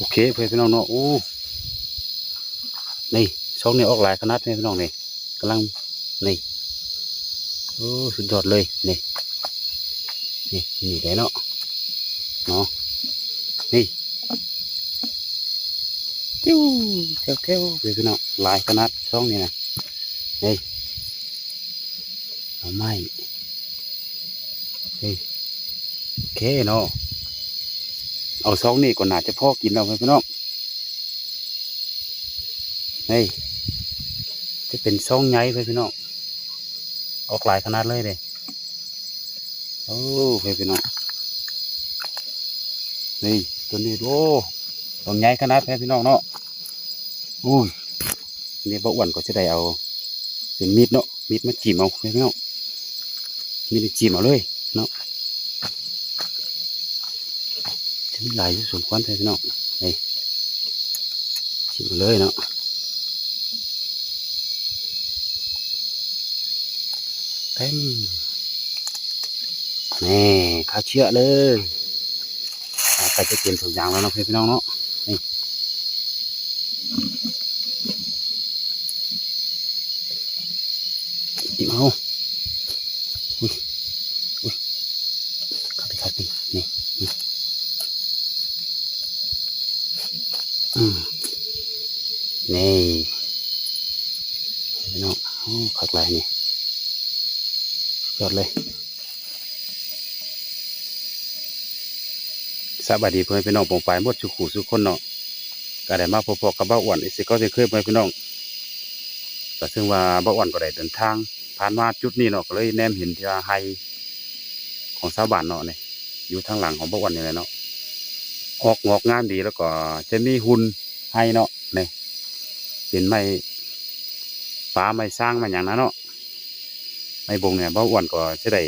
โอเคเพื่อนพี่น้องเนาะโอ้นี่ช่องนี้ออกหลายขนาดเพื่อนพี่น้องนี่กำลังนี่โอ้สุดยอดเลยนี่นี่นี่ได้เนาะเนาะนี่จิ้วเท่าเท่าเพื่อนพี่น้องหลายขนาดช่องนี้นะนี่เอาไม้นี่โอเคเนาะ เอาซองนี่ก่อนหนาจะพ่อกินเอาไปพี่น้องนี่จะเป็นซองใหญ่ไปพี่น้องออกหลายขนาดเลยเลยโอ้ไปพี่น้องนี่ตัวนี้โอ้ซองใหญ่ขนาดไปพี่น้องเนาะอุ้ยนี่บ่อ้วนก็จะได้เอาเป็นมีดเนาะมีดมาจีมเอาพี่น้องมีดจีมเอาเลยเนาะ จะมีหลายอยู่สมควรเลยพี่น้องนี่ชิมเลยเนาะเต็มนี่ข้าวเชื่อเลยเอาไปจะเตรียมถุงยางแล้วเนาะพี่น้องเนาะนี่จิ้มเอาอุ้ยอุ้ยเข้าไปเข้าไปนี่ อืม นี่พี่น้องขักหลายนี่ยอดเลยสวัสดีเพื่อนพี่น้องปงปายหมดสุขุสุขคนเนาะก็ได้มาพบๆกับบ้าอ้วนอีกสิก็จะเคยไปพี่น้องก็ซึ่งว่าบ้าอ้วนก็ได้เดินทาง ผ่านมาจุดนี้เนาะก็เลยแนมเห็นที่ว่าไฮของชาวบ้านเนาะเนี่ยอยู่ทางหลังของบ้าอ้วนนี่แหละเนาะออกงอกงามดีแล้วก็จะมีหุ่นให้เนาะนี่ เป็นไม้ฟ้าไม้สร้างมาอย่างนั้นเนาะไม้บงเนี่ยเบาอ้วนก็จะได้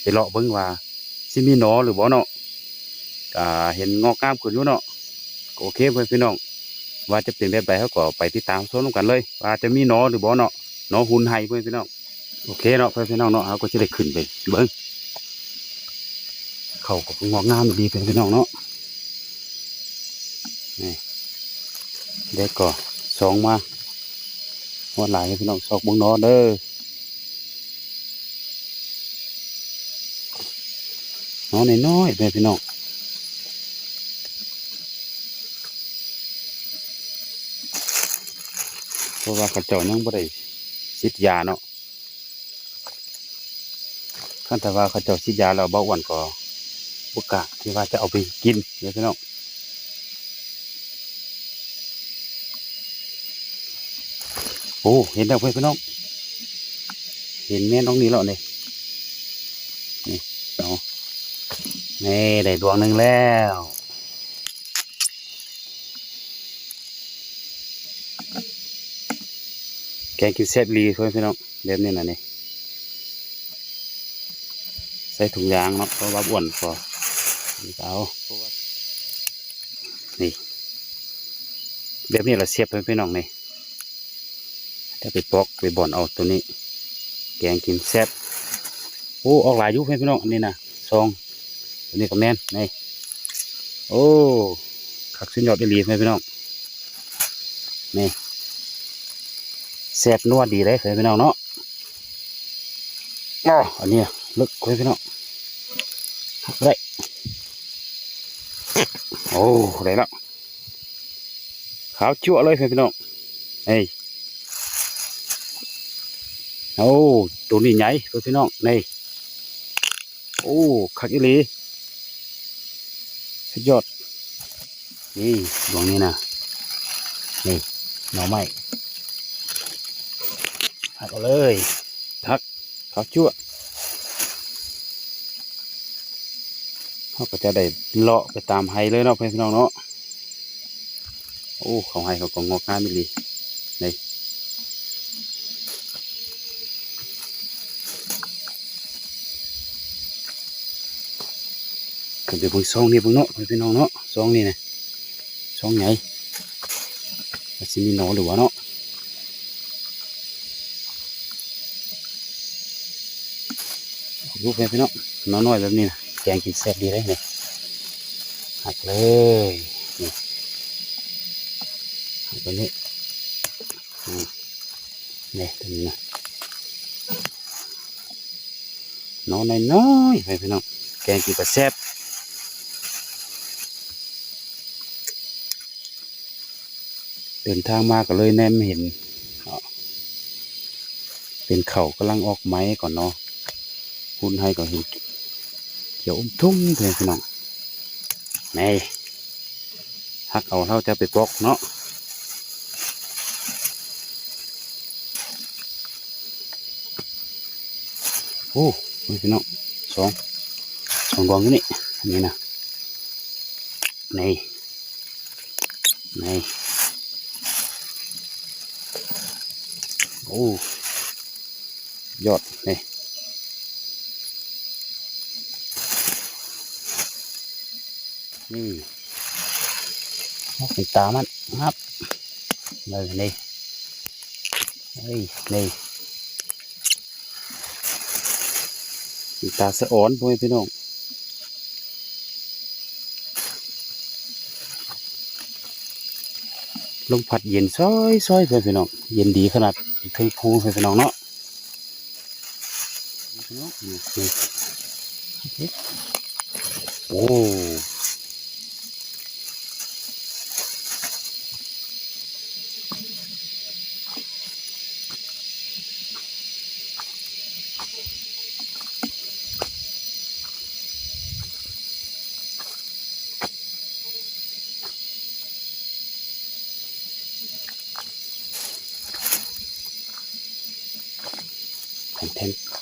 ไปเลาะเบิ่งว่าสิมีหนอหรือบ่เนาะก็เห็นงอกงามขึ้นอยู่เนาะโอเคเพื่อนพี่น้องว่าจะเป็นแบบใดเขาก็ไปติดตามชมกันเลย ว่าจะมีหนอหรือบ่เนาะหนอหุ่นให้เพื่อนพี่น้องโอเคเนาะเพื่อนพี่น้องเนาะเขาก็จะได้ขึ้นไปเบิ่งเขาก็งอกงามดีเพื่อนพี่น้องเนาะนี่เด็กก็ สองมาหัวหลายพี่น้องสอกบุงนอเด้อน้องน้อยไปพี่น้องเพราะว่าเขาเจ้ายังบ่ได้สิทยาเนาะขั้นแต่ว่าเขาเจ้าสิทยาแล้วเบาหวานก็บุกกล้าที่ว่าจะเอาไปกินเด้อพี่น้อง อ้เห็นแล้วเพื่อนพี่น้องเห็นแม่น้องนี่แล้วนี่นี่เอานี่ได้ดวงหนึ่งแล้วแกงกินแซ่บรีเพื่อนพี่น้องแบบนี้นะนี่ใส่ถุงยางเนาะเพราะว่าอ้วนพอนี่เอาเพราะว่านี่แบบนี้เราเสียบเพื่อนพี่น้องนี่ ถ้าไปปอกไปบ่อนเอาตัวนี้ แกงกินแซ่บโอ้ออกหลายยุคพี่น้องอันนี่นะซองตัวนี้ก็แม่นนี่โอ้ขักสุดยอดไปหลีพี่น้องนี่แซ่บนวดีเลยพี่น้องเนาะอ๋ออันนี้ลึกพี่น้องได้โอ้ได้แล้วขาวจั่วเลยพี่น้องเฮ้ย โอ้ตัวนี้ใหญ่ตัวพี่น้องนี่โอ้ขักอีหลีสุดยอดนี่ดวงนี้นะนี่หน่อไม้หักเอาเลยทักเขาชั่วเขาก็จะได้เลาะไปตามไฮเลยเนาะพี่น้องเนาะโอ้เขาไฮเขาก็งอกงามอีหลี ขึ้นไปเบนซองนี่เบงเนาะพี่น้องเนาะซองนี่นะซองใหญ่ว่สิมีหนอหรือวะเนาะดูไปพี่น้องหนอน้อยแบบนี้นะแกงกินแซ่บดีเลยนี่หักเลยนี่เอาตัวนี้นี่ตัวนี้นะน้องน้อยๆไปพี่น้องแกงกินกระแซ่บ เดินทางมากก็เลยแนมเห็น เป็นเขากำลังออกไม้ก่อนเนาะคุณให้ก็เห็นเขียวอมทุ่มเลยพี่น้องนี่ฮักเอาเท่าจะไปปอกเนาะโอ้ยพี่น้องสองสองดวงนี่อันนี้นะนี่นี่ โอ้ยอดนี่นี่โอ้เป็นตามันครับเลยนี่เฮ้ยนี่ตาสะอ่อนพ่อพี่น้อง ลมพัดเย็นซ้อยซ้อยเพื่อนพี่น้องเย็นดีขนาดถึงพูเพื่อนพี่น้องเนาะโอ้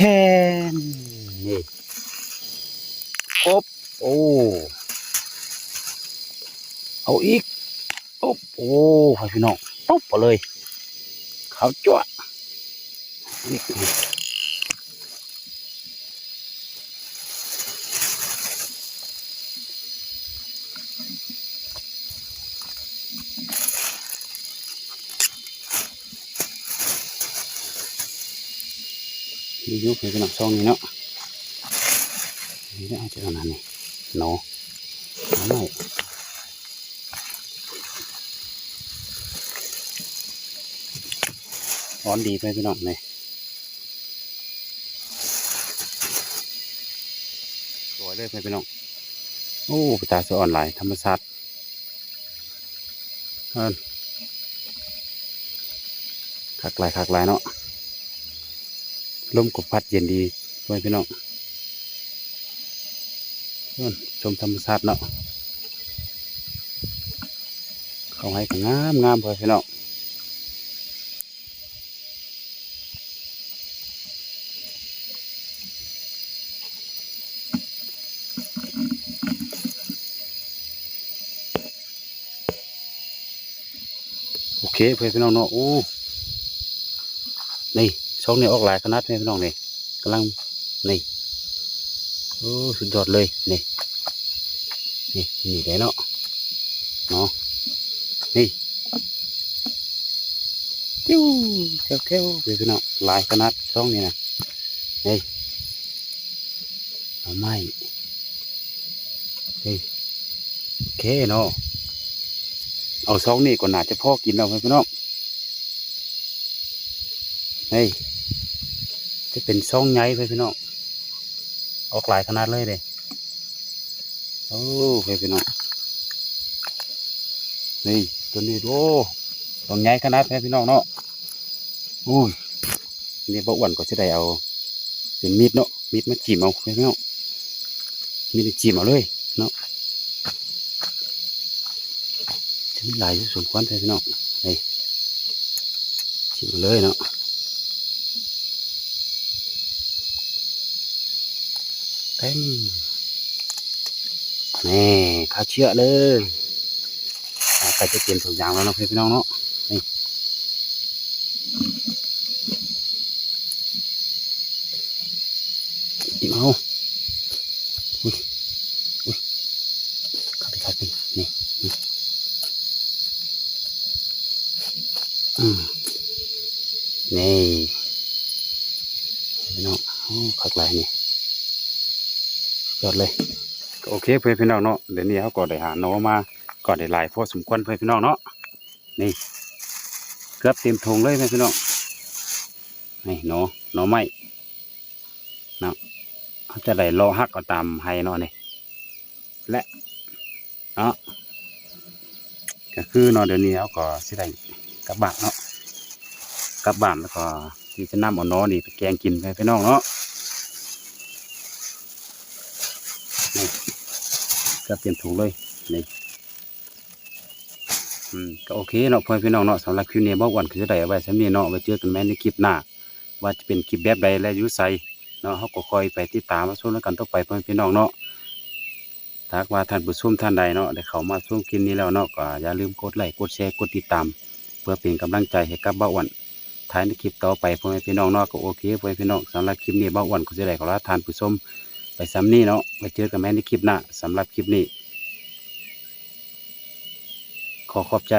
ทนนี่ครบโอ้เอาอีกปุ๊บโอ้พี่น้องปุ๊บไปเลยขาวจั่วะนี่ มียุคให้พี่น้องช่องนี้เนาะนี่ได้เอาจากนั้นนี่เนาะเอาไม่ร้อนดีไปพี่น้องเลยสวยเลยไปพี่น้องโอ้ปตาสวยออนไลน์ธรรมชาติเอินคักหลายคักหลายเนาะ ลมกบพัดเย็นดีไปพี่น้องเอิ้นชมธรรมชาติเนาะเขาให้ก็งามงามไปพี่น้องโอเคเพื่อนพี่น้องเนาะโอ้นี่ องนี้ออกหลายขนาดเพื่พี่น้องนี่กำลังนี่โอ้สุดยอดเลยนี่นี่นี่ได้เนาะเนาะนี่จิ้วเที่ยวเที่ยวเพื่อนพี่น้องหลายขนาดช่องนี้นะนี่เอาไม้นี่โอเคเนาะเอาซองนี่ก่อนหนาจะพ่อกินเอาไปพี่น้องเฮ้ย จะเป็นซองใหญ่ไปพี่น้องออกหลายขนาดเลยเด้โอ้ไปพี่น้องนี่ตัวนี้โอ้ซองใหญ่ขนาดไปพี่น้องเนาะอุ้ยนี่บ่อ้วนก็จะได้เอาเป็นมีดเนาะมีดมาจิ้มเอาไปพี่น้องมีดจิ้มเอาเลยเนาะจะมีหลายอยู่สมควรเลยพี่น้องนี่ชิมเลยเนาะ เต็มนี่ข้าเชื่อเลยเอาไปจะเตรียมถุงยางแล้วนะพี่น้องเนาะนี่จิ้มเอาอุ้ยอุ้ยข้าไปข้าไปนี่อืมนี่พี่น้องโอ้คักหลายนี่ ยอดเลยโอเคเพื่อนพี่น้องเนาะเดี๋ยวนี้เขาก็ได้หาหนอมาก็ได้หลายพอสมควรเพื่อนพี่น้องเนาะนี่เกือบเต็มถุงเลยแม่พี่น้องนี่หนอหนอไม้เนาะเขาจะได้รอหักเอาตามให้เนาะนี่และเนาะก็คือเนาะเดี๋ยวนี้เขาก็สิได้กลับบ้านเนาะกลับบ้านแล้วก็ที่จะนำเอาหนอนี่ไปแกงกินไปพี่น้องเนาะ นี่เกือบเต็มถุงเลยนี่อืมก็โอเคเนาะพ่อพี่น้องเนาะสำหรับคลิปนี้บ่วันคือจะได้เอาไว้สำนี้เนาะไว้เจอกันแม่ในคลิปหน้า ว่าจะเป็นคลิปแบบใดและยู่ไสเนาะเฮาก็คอยไปติดตามมาชมแล้วกันต่อไปพ่อพี่น้องเนาะถ้าหากว่าท่านผู้ชมท่านใดเนาะได้เข้ามาชมคลิปนี้แล้วเนาะก็อย่าลืมกดไลค์กดแชร์กดติดตาม เพื่อเป็นกำลังใจให้กับบ่าวอ้วันท้ายในคลิปต่อไปพ่อแม่พี่น้องเนาะก็โอเคพ่อแม่พี่น้องสำหรับคลิปนี้บ่าวอ้วันก็จะได้ขอลาท่านผู้ชม ไปซ้ำนี่เนาะไปเจอกันแม่ในคลิปหน้าสำหรับคลิปนี้ ขอขอบใจ